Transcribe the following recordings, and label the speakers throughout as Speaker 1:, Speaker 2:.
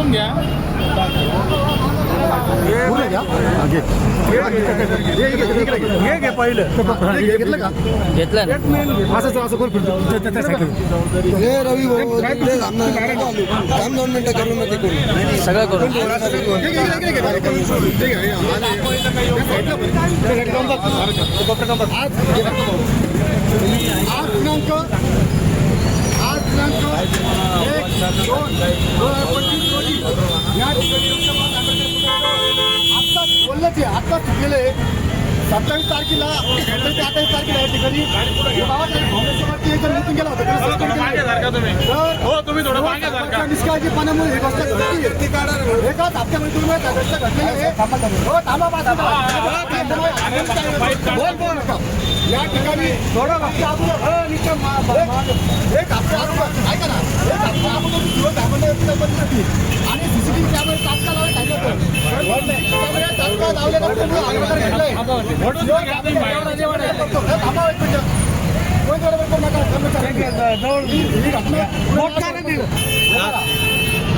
Speaker 1: पण घ्या
Speaker 2: घे घे
Speaker 3: पहिलं
Speaker 2: घेतलं का
Speaker 4: घेतलं
Speaker 2: असं असं करून फिरतो
Speaker 5: हे रवी भाऊ काम दोन मिनिटं करून मध्ये करू
Speaker 4: सगळं करून
Speaker 2: आठ दिनांक आठ दिनांक एक दोन दोन हज़ार पंचवीस या ठिकाणी आत्ताच बोलण्याचे आत्ताच चुकलेले सत्तावीस तारखेला सत्तावीस ते अठ्ठावीस तारखेला या ठिकाणी बाबासाहेब काँग्रेसवरती एक होता. suspend केलं.
Speaker 1: हो
Speaker 2: सरकारच्या निष्काळजीपणामुळे ही गोष्ट घडली एकाच हप्त्यामध्ये तुम्ही या गोष्ट घडलेली आहे. हो थांबा. बोल बोल नका. या ठिकाणी थोडं हप्ता अगोदर हो, एक हप्ता अगोदर ऐका ना. एक आणि सीसीटीव्ही कॅमेरे तात्काळ तात्काळ लावल्यानंतर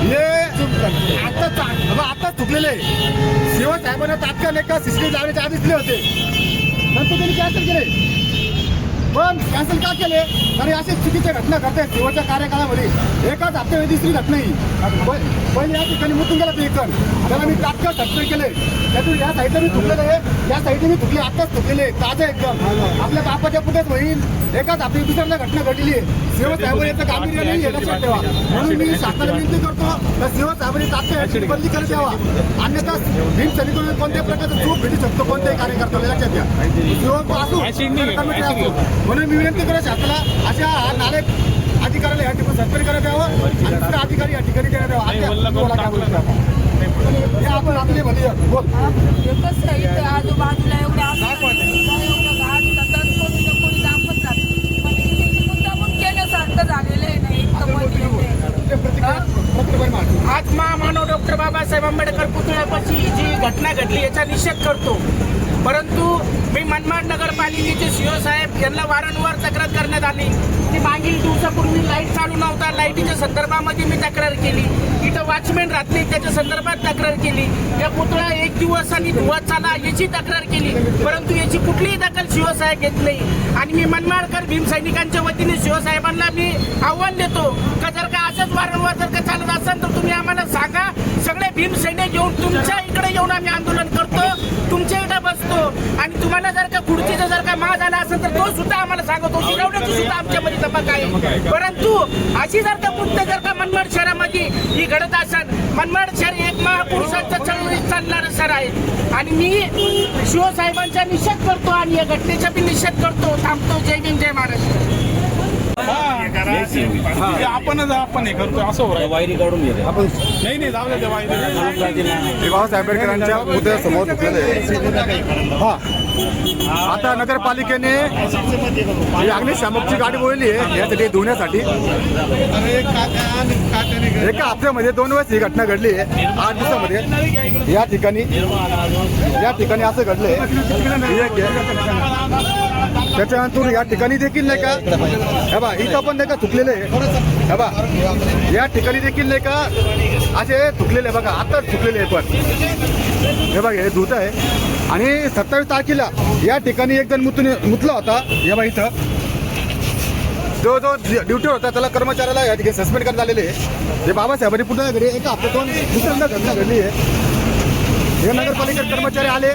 Speaker 2: हे चुकलेले शिवसाहेबांना तात्काळ एका सीसीटीव्ही लावण्याचे आदेश दिले होते. नंतर त्यांनी कॅन्सल केले. पण कॅन्सल का केले? तरी असे चुकीच्या घटना घडतात शेवटच्या कार्यकाळामध्ये. एकाच हप्त्यामध्ये दुसरी घटना ही प- पहिले या ठिकाणी मुतून गेला ते एक जण त्याला मी तात्काळ सस्पेंड केले त्यातून या साईडला मी चुकलेलं आहे. या साईडने मी चुकले आताच चुकलेले ताजे एकदम. आपल्या बापाच्या पुढेच होईल. एकाच आपली दुसऱ्यांदा घटना घडलेली आहे. शिव साहेबांनी याचं गांभीर्य नाही हे लक्षात ठेवा. म्हणून मी शासनाला विनंती करतो तर शिव साहेबांनी तात्काळ बंदी करत द्यावा. अन्यथा भीम सैनिकांना कोणत्याही प्रकारचा चूक भेटू शकतो कोणत्याही कार्यकर्त्याला लक्षात असू
Speaker 1: acid
Speaker 2: असो. म्हणून मी विनंती करत शासनाला अशा हा नालायक अधिकाऱ्याला या ठिकाणी सस्पेंड करत द्यावं आणि दुसरा अधिकारी या ठिकाणी देण्यात द्यावा
Speaker 1: नाही,
Speaker 2: हे आपण आपले मध्ये बोल
Speaker 6: एकच इथं आजूबाजूला एवढे असतात, एवढं घाण सतत कोणी ना कोणी दाखवत राहतं. पण इथे मुद्दामून केल्यासारखं झालेलं आहे ना, इतकं मध्ये एवढे.
Speaker 2: तुमच्या प्रतिक्रिया प्रतिक्रिया मांड.
Speaker 7: आज महामानव डॉक्टर बाबासाहेब आंबेडकर पुतळ्यापाशी जी घटना घडली याचा निषेध करतो परंतु मी मनमाड नगरपालिकेचे सीओ साहेब यांना वारंवार तक्रार करण्यात आली. की मागील दिवसापूर्वी लाइट चालू नव्हता. लाईटीच्या संदर्भामध्ये मी तक्रार केली. इथं वॉचमॅन राहत नाही त्याच्या संदर्भात तक्रार केली. या पुतळा एक दिवस आणि धुवत चाला याची तक्रार केली. परंतु याची कुठलीही दखल शिवसाहेब घेत नाही. आणि मी मनमाडकर भीमसैनिकांच्या वतीने शिवसाहेबांना मी आव्हान देतो का जर का असंच वारंवार जर का चालत असेल तर तुम्ही आम्हाला सांगा. सगळे भीमसैनिक येऊन तुमच्या इकडे येऊन आम्ही आंदोलन आणि तुम्हाला जर का खुर्चीचा जर का माग आला असेल तर तो सुद्धा आम्हाला सांगतो. शिकवण्याची सुद्धा आमच्यामध्ये तबक आहे. परंतु अशी जर का पुढे जर का मनमाड शहरामध्ये ही घडत असेल मनमाड शहर एक महापुरुषांच्या चळवळीत चालणारं शहर आहे. आणि मी शिवसाहेबांचा निषेध करतो आणि या घटनेचा बी निषेध करतो. थांबतो. जय भीम जय महाराष्ट्र.
Speaker 1: ते आपणच आपण हे करतो असं होईल
Speaker 4: वायरी काढून घे
Speaker 2: आपण
Speaker 1: नाही नाही जाऊ दे वाईट
Speaker 2: बाबासाहेब आंबेडकरांच्या पुतळ्यासमोर चुकलेले हा. आता नगरपालिकेने ही अग्निशामकची गाडी बोलली आहे यासाठी धुण्यासाठी. एका हप्त्यामध्ये दोन वेळेस ही घटना घडली आहे. आठ दिवसामध्ये. या ठिकाणी या ठिकाणी असं घडलंय. त्याच्यानंतर या ठिकाणी देखील नाही का? हे बा इथं पण नाही का चुकलेले हे बा या ठिकाणी देखील नाही का असे चुकलेले बघा आता चुकलेले पण. हे बघा हे धुत आहे. आणि सत्तावीस तारखेला या ठिकाणी एक जण मुतून मुतला होता. हे बा इथं. जो जो ड्युटी होता त्याला कर्मचाऱ्याला या ठिकाणी सस्पेंड करण्यात आलेले आहे. हे बाबासाहेबांनी पुन्हा घरी एका हप्त्यातून दुसऱ्यांदा घटना घडली आहे. हे नगरपालिका कर्मचारी आले.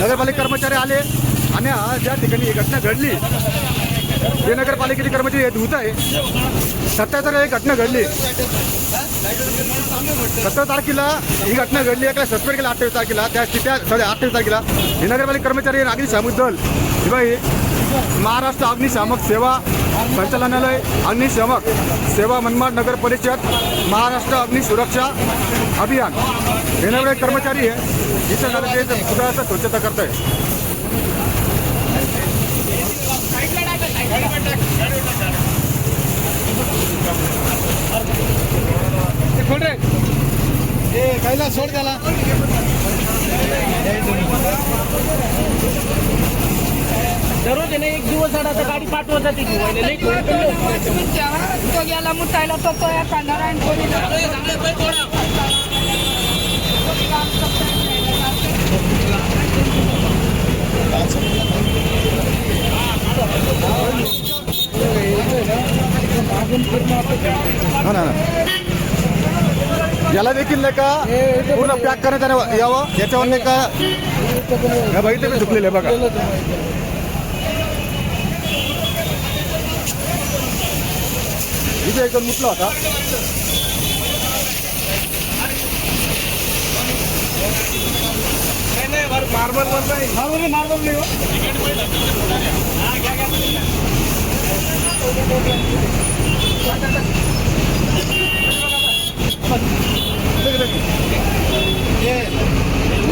Speaker 1: नगरपालिक
Speaker 2: नगरपालिका कर्मचारी आले आणि ज्या ठिकाणी ही घटना घडली. हे नगरपालिकेचे कर्मचारी धुत आहे. सत्तावीस तारखेला ही घटना घडली. सत्तर तारखेला ही घटना घडली. एका सस्पेंड केला अठ्ठावीस तारखेला. त्या त्या सॉरी अठ्ठावीस तारखेला हे नगरपालिका कर्मचारी अग्निशामक दल ही महाराष्ट्र अग्निशामक सेवा संचालनालय अग्निशामक सेवा मनमाड नगर परिषद महाराष्ट्र अग्निसुरक्षा अभियान. हे नगरे कर्मचारी आहे इथं झालं ते पुतळ्याचा स्वच्छता करताय.
Speaker 5: कैला सोड त्याला.
Speaker 7: दररोज आहे ना एक दिवस आड आता गाडी पाठवत जाते की व्हायला लई खोड
Speaker 6: गेला मुठायला तो तो या कांदा आणि कोणी
Speaker 2: देखील नाही का? पूर्ण पॅक करण्यात यावं- याच्यावर नाही का? बघितलं मी ते झुकलेले बघा. इथे एकदम मुटला होता. मार्बल मार्बल नाही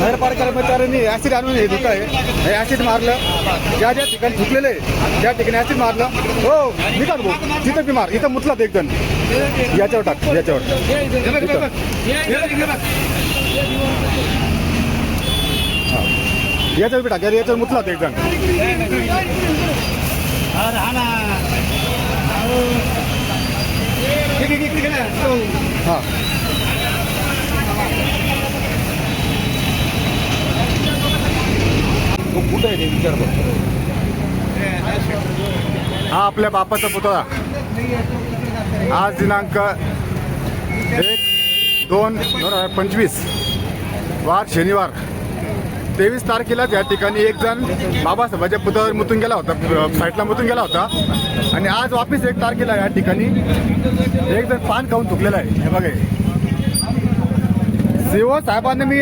Speaker 2: नगरपालिका कर्मचाऱ्यांनी ऍसिड आणून हे धुत आहे. हे मारलं. ज्या ज्या ठिकाणी झुकलेले त्या ठिकाणी हो निघाल भाऊ. तिथं मार इथं मुतला एकदम याच्यावर टाक याच्यावर. याच्यावर बी टाक यार, याच्यावर मुतला एकदम हा.
Speaker 4: कुठं आहे ते विचार बघ.
Speaker 2: हा आपल्या बापाचा पुतळा. आज दिनांक एक दोन दोन हजार पंचवीस. वार शनिवार. तेवीस तारखेला त्या ठिकाणी एक जण बाबासाहेबाच्या पुतळ्यावर मुतून गेला होता फ्लाईटला मुतून गेला होता. आणि आज वापस एक तारखेला या ठिकाणी एक जण पान खाऊन चुकलेला आहे. हे बघा सीओ साहेबांनी मी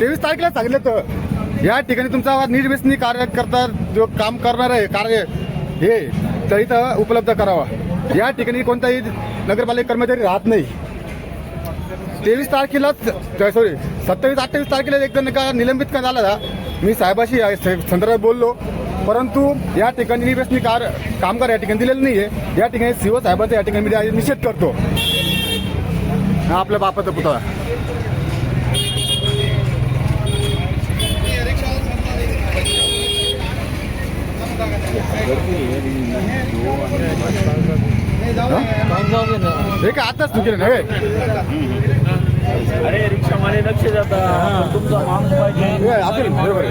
Speaker 2: तेवीस तारखेला सांगितलं तर या ठिकाणी तुमचा निर्व्यसनी कार्य करता जो काम करणार आहे कार्य हे तर इथं उपलब्ध करावा. या ठिकाणी कोणताही नगरपालिका कर्मचारी राहत नाही. तेवीस तारखेला सॉरी सत्तावीस अठ्ठावीस तारखेला एकदा का निलंबित का झाला मी साहेबाशी संदर्भात बोललो. परंतु या ठिकाणी निर्व्यसनी कार कामगार या ठिकाणी दिलेलं नाही आहे या ठिकाणी सीओ साहेबांचा या ठिकाणी मी निषेध करतो. आपल्या बापाचा पुतळा. हे काय आताच तू केलं नव्हे
Speaker 4: अरे रिक्षावाले लक्ष जातात तुमचा माणूस पाहिजे.
Speaker 2: बरोबर.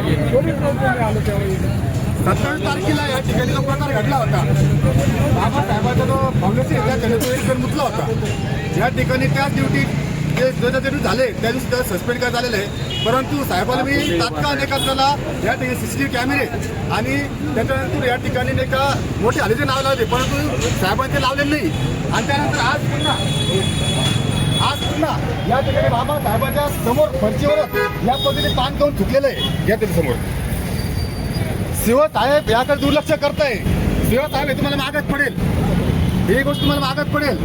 Speaker 2: सत्तावीस तारखेला या ठिकाणी जो प्रकार घडला होता बाबासाहेबांचा जो फाउंडेशन आहे त्याच्याने तो एक मुतला होता. या ठिकाणी त्याच ड्युटी जे ज्याच्या ड्युटी झाले त्या दिवशी त्याला सस्पेंड करण्यात आलेलं आहे. परंतु साहेबाला मी तात्काळ नाही का त्याला या ठिकाणी सीसीटीव्ही कॅमेरे आणि त्याच्यानंतर या ठिकाणी नाही का मोठे हल्लीचे नाव लावले परंतु साहेबांनी ते लावलेले नाही. आणि त्यानंतर आज पुन्हा आज पुन्हा या ठिकाणी बाबासाहेबांच्या समोर फरशीवर या पद्धतीने पान खाऊन चुकलेलं आहे. या त्याच्यासमोर. शिव साहेब याकडे दुर्लक्ष करताय. शिव साहेब हे तुम्हाला मागत पडेल. ही गोष्ट तुम्हाला मागत पडेल.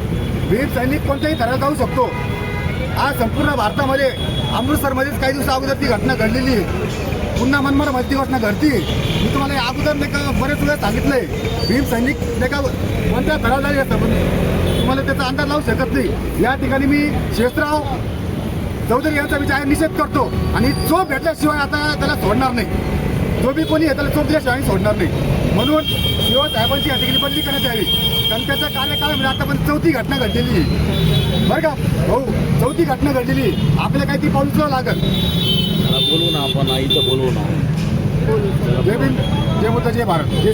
Speaker 2: वीर सैनिक कोणत्याही थराला जाऊ शकतो. आज संपूर्ण भारतामध्ये अमृतसरमध्येच काही दिवसा अगोदर ती घटना घडलेली पुन्हा मनमाडमध्ये ती घटना घडती मी तुम्हाला या अगोदर नाही का बरेच वेळा सांगितलंय. भीम सैनिक नाही का कोणत्या थराला जाईल असतं पण तुम्हाला त्याचा अंदाज लावू शकत नाही. या ठिकाणी मी शेषराव चौधरी यांचा विचार निषेध करतो. आणि जो भेटल्याशिवाय आता त्याला सोडणार नाही. जो बी कोणी आहे त्याला चोप दिल्याशिवाय सोडणार नाही. म्हणून शिवा साहेबांची या ठिकाणी बदली करण्यात यावी. कारण त्याच्या कार्यकाळामध्ये आतापर्यंत चौथी घटना घडलेली आहे. बरं का? हो चौथी घटना घडलेली आहे. आपल्याला काही ती उचलावं लागेल.
Speaker 4: बोलू ना आपण इथं बोलू ना.
Speaker 2: जय भीम जय मुद्दा जय भारत. जय